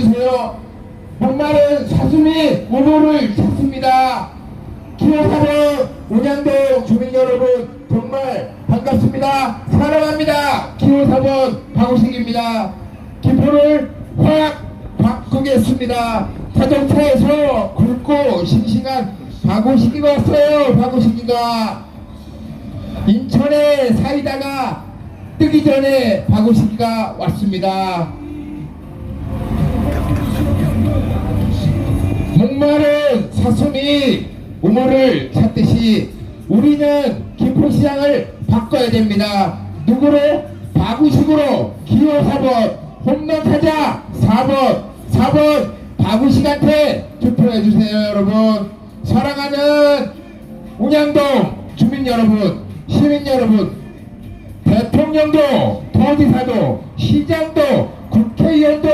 도와주세요. 목마른 사슴이 우물을 찾습니다. 기호사번 운양동 주민 여러분 정말 반갑습니다. 사랑합니다. 기호사번 박우식입니다. 기포를 확 바꾸겠습니다. 자동차에서 굵고 싱싱한 박우식이가 왔어요. 박우식이가 인천에 사이다가 뜨기 전에 박우식이가 왔습니다. 목마른 사슴이 우물을 찾듯이 우리는 김포시장을 바꿔야 됩니다. 누구로? 바구식으로 기호 4번 홈런 타자 4번 4번 바구식한테 투표해 주세요 여러분 사랑하는 운양동 주민 여러분 시민 여러분 대통령도 도지사도 시장도 국회의원도